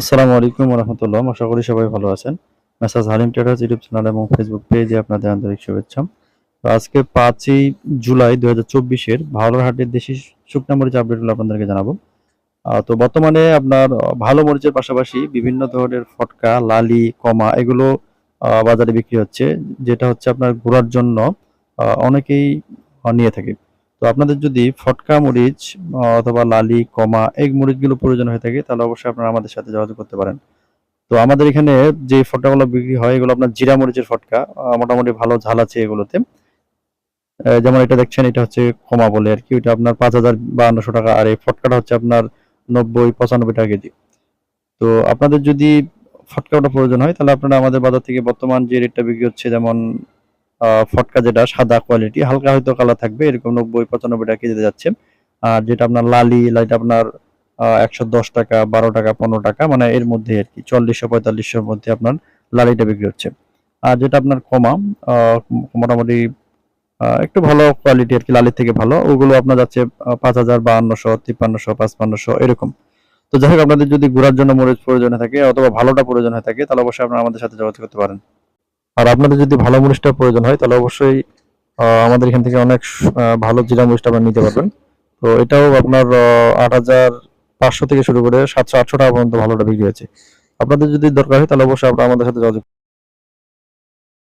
আসসালামু আলাইকুম রহমতুল্লাহ আশা করি সবাই ভালো আছেন। Messrs Halim traders YouTube channel এবং ফেসবুক পেজে আপনাদের আন্তরিক শুভেচ্ছা। তো আজকে পাঁচই জুলাই দু হাজার চব্বিশের ভালো হাটের দেশি শুকনা মরিচ আপডেটগুলো আপনাদেরকে জানাব। তো বর্তমানে আপনার ভালো মরিচের পাশাপাশি বিভিন্ন ধরনের ফটকা, লালি, কমা এগুলো বাজারে বিক্রি হচ্ছে। যেটা হচ্ছে আপনার ঘোরার জন্য অনেকেই নিয়ে থাকে। তো আপনাদের যদি ফটকা মরিচ, অথবা লালি, কমা এই মরিচগুলো প্রয়োজন হয়ে থাকে, তাহলে অবশ্যই আপনারা আমাদের সাথে যোগাযোগ করতে পারেন। তো আমাদের এখানে যে ফটকাগুলো বিক্রি হয়, এগুলো আপনার জিরা মরিচের ফটকা মোটামুটি ভালো ঝাল আছে এগুলোতে। যেমন এটা দেখছেন, এটা হচ্ছে কমা বলে আর কি, ওইটা আপনার পাঁচ হাজার বাহান্নশো টাকা, আর এই ফটকাটা হচ্ছে আপনার নব্বই, পঁচানব্বই টাকা কেজি। তো আপনাদের যদি ফটকাটা প্রয়োজন হয়, তাহলে আপনারা আমাদের বাজার থেকে বর্তমান যে রেটটা বিক্রি হচ্ছে, যেমন ফটকা যেটা, সাদা কোয়ালিটি হালকা হয়তো কালার থাকবে, এরকম নব্বই, পঁচানব্বই টাকা কেজিতে যাচ্ছে। আর যেটা আপনার লালি, লাইট আপনার একশো দশ টাকা, বারো টাকা, পনেরো টাকা মানে এর মধ্যে আর কি, চল্লিশশো, পঁয়তাল্লিশশোর মধ্যে আপনার লালিটা বিক্রি হচ্ছে। আর যেটা আপনার কমা মোটামুটি একটু ভালো কোয়ালিটি আর কি, লালির থেকে ভালো, ওগুলো আপনার যাচ্ছে পাঁচ হাজার, বাহান্নশো, তিপ্পান্নশো, পাঁচপান্নশো, এরকম। তো যাই হোক, আপনাদের যদি ঘোরার জন্য মরিচ প্রয়োজন থাকে, অথবা ভালোটা প্রয়োজন হয়ে থাকে, তাহলে অবশ্যই আপনারা আমাদের সাথে যোগাযোগ করতে পারেন। আর আপনাদের যদি ভালো মরিচটা প্রয়োজন হয়, তাহলে অবশ্যই আমাদের এখান থেকে অনেক ভালো জিরা মরিচটা আপনারা নিতে পারবেন। তো এটাও আপনার আট হাজার পাঁচশো থেকে শুরু করে সাতশো আটশো টাকা পর্যন্ত ভালোটা বিক্রি হয়েছে আপনাদের যদি দরকার হয়, তাহলে অবশ্যই আপনারা আমাদের সাথে যোগাযোগ